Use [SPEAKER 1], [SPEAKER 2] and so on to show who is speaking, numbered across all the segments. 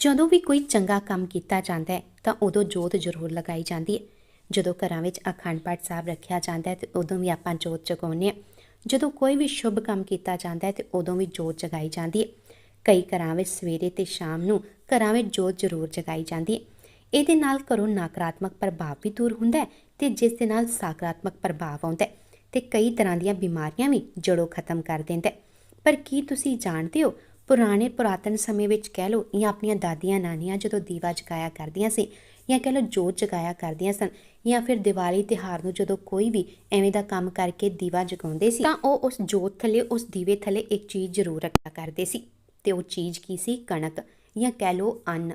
[SPEAKER 1] ਜਦੋਂ ਵੀ ਕੋਈ ਚੰਗਾ ਕੰਮ ਕੀਤਾ ਜਾਂਦਾ ਹੈ, ਤਾਂ ਉਦੋਂ ਜੋਤ ਜ਼ਰੂਰ ਲਗਾਈ ਜਾਂਦੀ ਹੈ। ਜਦੋਂ ਘਰਾਂ ਵਿੱਚ ਅਖੰਡ ਪਾਠ ਸਾਹਿਬ ਰੱਖਿਆ ਜਾਂਦਾ ਹੈ, ਤੇ ਉਦੋਂ ਵੀ ਆਪਾਂ ਜੋਤ ਜਗਾਉਂਦੇ ਹਾਂ। ਜਦੋਂ ਕੋਈ ਵੀ ਸ਼ੁਭ ਕੰਮ ਕੀਤਾ ਜਾਂਦਾ ਹੈ, ਤੇ ਉਦੋਂ ਵੀ ਜੋਤ ਜਗਾਈ ਜਾਂਦੀ ਹੈ। ਕਈ ਘਰਾਂ ਵਿੱਚ ਸਵੇਰੇ ਤੇ ਸ਼ਾਮ ਨੂੰ ਘਰਾਂ ਵਿੱਚ ਜੋਤ ਜ਼ਰੂਰ ਜਗਾਈ ਜਾਂਦੀ ਹੈ। ਇਹਦੇ ਨਾਲ ਘਰੋਂ ਨਕਾਰਾਤਮਕ ਪ੍ਰਭਾਵ ਵੀ ਦੂਰ ਹੁੰਦਾ ਹੈ ਤੇ ਜਿਸ ਦੇ ਨਾਲ ਸਕਾਰਾਤਮਕ ਪ੍ਰਭਾਵ ਆਉਂਦਾ ਹੈ, ਤੇ ਕਈ ਤਰ੍ਹਾਂ ਦੀਆਂ ਬਿਮਾਰੀਆਂ ਵੀ ਜੜੋਂ ਖਤਮ ਕਰ ਦਿੰਦਾ ਹੈ। ਪਰ ਕੀ ਤੁਸੀਂ ਜਾਣਦੇ ਹੋ ਪੁਰਾਣੇ ਪੁਰਾਤਨ ਸਮੇਂ ਵਿੱਚ ਕਹਿ ਲਓ ਜਾਂ ਆਪਣੀਆਂ ਦਾਦੀਆਂ ਨਾਨੀਆਂ ਜਦੋਂ ਦੀਵਾ ਜਗਾਇਆ ਕਰਦੀਆਂ ਸੀ ਜਾਂ ਕਹਿ ਲਓ ਜੋਤ ਜਗਾਇਆ ਕਰਦੀਆਂ ਸਨ ਜਾਂ ਫਿਰ ਦੀਵਾਲੀ ਤਿਉਹਾਰ ਨੂੰ ਜਦੋਂ ਕੋਈ ਵੀ ਐਵੇਂ ਦਾ ਕੰਮ ਕਰਕੇ ਦੀਵਾ ਜਗਾਉਂਦੇ ਸੀ ਤਾਂ ਉਹ ਉਸ ਜੋਤ ਥੱਲੇ, ਉਸ ਦੀਵੇ ਥੱਲੇ ਇੱਕ ਚੀਜ਼ ਜ਼ਰੂਰ ਰੱਖਿਆ ਕਰਦੇ ਸੀ ਤੇ ਉਹ ਚੀਜ਼ ਕੀ ਸੀ? ਕਣਕ ਜਾਂ ਕਹਿ ਲਓ ਅੰਨ।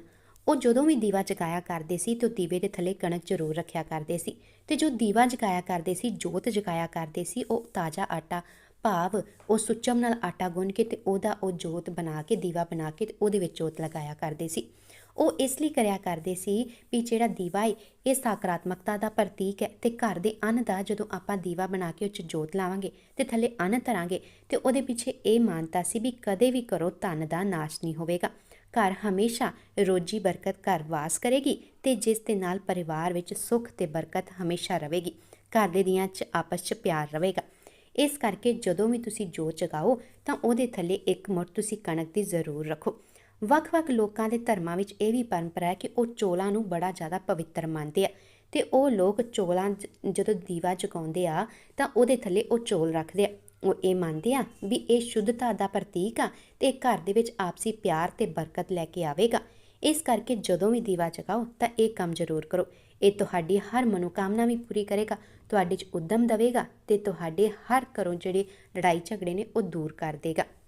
[SPEAKER 1] ਉਹ ਜਦੋਂ ਵੀ ਦੀਵਾ ਜਗਾਇਆ ਕਰਦੇ ਸੀ ਤੇ ਉਹ ਦੀਵੇ ਦੇ ਥੱਲੇ ਕਣਕ ਜ਼ਰੂਰ ਰੱਖਿਆ ਕਰਦੇ ਸੀ ਤੇ ਜੋ ਦੀਵਾ ਜਗਾਇਆ ਕਰਦੇ ਸੀ, ਜੋਤ ਜਗਾਇਆ ਕਰਦੇ ਸੀ, ਉਹ ਤਾਜ਼ਾ ਆਟਾ ਭਾਵ ਉਹ ਸੁੱਚਮ ਨਾਲ ਆਟਾ ਗੁੰਨ ਕੇ ਤੇ ਉਹਦਾ ਉਹ ਜੋਤ ਬਣਾ ਕੇ, ਦੀਵਾ ਬਣਾ ਕੇ ਤੇ ਉਹਦੇ ਵਿੱਚ ਜੋਤ ਲਗਾਇਆ ਕਰਦੇ ਸੀ। ਉਹ ਇਸ ਲਈ ਕਰਿਆ ਕਰਦੇ ਸੀ ਵੀ ਜਿਹੜਾ ਦੀਵਾ ਹੈ ਇਹ ਸਕਾਰਾਤਮਕਤਾ ਦਾ ਪ੍ਰਤੀਕ ਹੈ ਤੇ ਘਰ ਦੇ ਅੰਨ ਦਾ ਜਦੋਂ ਆਪਾਂ ਦੀਵਾ ਬਣਾ ਕੇ ਉਹ 'ਚ ਜੋਤ ਲਾਵਾਂਗੇ ਤੇ ਥੱਲੇ ਅੰਨ ਧਰਾਂਗੇ ਤੇ ਉਹਦੇ ਪਿੱਛੇ ਇਹ ਮਾਨਤਾ ਸੀ ਵੀ ਕਦੇ ਵੀ ਕਰੋ ਧਨ ਦਾ ਨਾਸ਼ ਨਹੀਂ ਹੋਵੇਗਾ। ਘਰ ਹਮੇਸ਼ਾ ਰੋਜੀ ਬਰਕਤ ਘਰ ਵਾਸ ਕਰੇਗੀ ਤੇ ਜਿਸ ਦੇ ਨਾਲ ਪਰਿਵਾਰ ਵਿੱਚ ਸੁੱਖ ਤੇ ਬਰਕਤ ਹਮੇਸ਼ਾ ਰਹੇਗੀ। ਘਰ ਦੇ ਦੀਆਂ ਚ ਆਪਸ ਚ ਪਿਆਰ ਰਹੇਗਾ। ਇਸ ਕਰਕੇ ਜਦੋਂ ਵੀ ਤੁਸੀਂ ਜੋਤ ਜਗਾਓ, ਤਾਂ ਉਹਦੇ ਥੱਲੇ ਇੱਕ ਮੁੱਠ ਤੁਸੀਂ ਕਣਕ ਦੀ ਜ਼ਰੂਰ ਰੱਖੋ। ਵੱਖ-ਵੱਖ ਲੋਕਾਂ ਦੇ ਧਰਮਾਂ ਵਿੱਚ ਇਹ ਵੀ ਪਰੰਪਰਾ ਹੈ ਕਿ ਉਹ ਚੋਲਾਂ ਨੂੰ ਬੜਾ ਜ਼ਿਆਦਾ ਪਵਿੱਤਰ ਮੰਨਦੇ ਆ ਤੇ ਉਹ ਲੋਕ ਚੋਲਾਂ 'ਚ ਜਦੋਂ ਦੀਵਾ ਜਗਾਉਂਦੇ ਆ, ਤਾਂ ਉਹਦੇ ਥੱਲੇ ਉਹ ਚੋਲ ਰੱਖਦੇ ਆ। ਉਹ ਇਹ ਮੰਨਦੇ ਆ ਵੀ ਇਹ ਸ਼ੁੱਧਤਾ ਦਾ ਪ੍ਰਤੀਕ ਆ ਤੇ ਇਹ ਘਰ ਦੇ ਵਿੱਚ ਆਪਸੀ ਪਿਆਰ ਤੇ ਬਰਕਤ ਲੈ ਕੇ ਆਵੇਗਾ। ਇਸ ਕਰਕੇ ਜਦੋਂ ਵੀ ਦੀਵਾ ਜਗਾਓ, ਤਾਂ ਇਹ ਕੰਮ ਜ਼ਰੂਰ ਕਰੋ। ਇਹ ਤੁਹਾਡੀ ਹਰ ਮਨੋਕਾਮਨਾ ਵੀ ਪੂਰੀ ਕਰੇਗਾ, ਤੁਹਾਡੇ 'ਚ ਉਦਮ ਦੇਵੇਗਾ ਤੇ ਤੁਹਾਡੇ ਹਰ ਘਰੋਂ ਜਿਹੜੇ ਲੜਾਈ ਝਗੜੇ ਨੇ ਉਹ ਦੂਰ ਕਰ ਦੇਗਾ।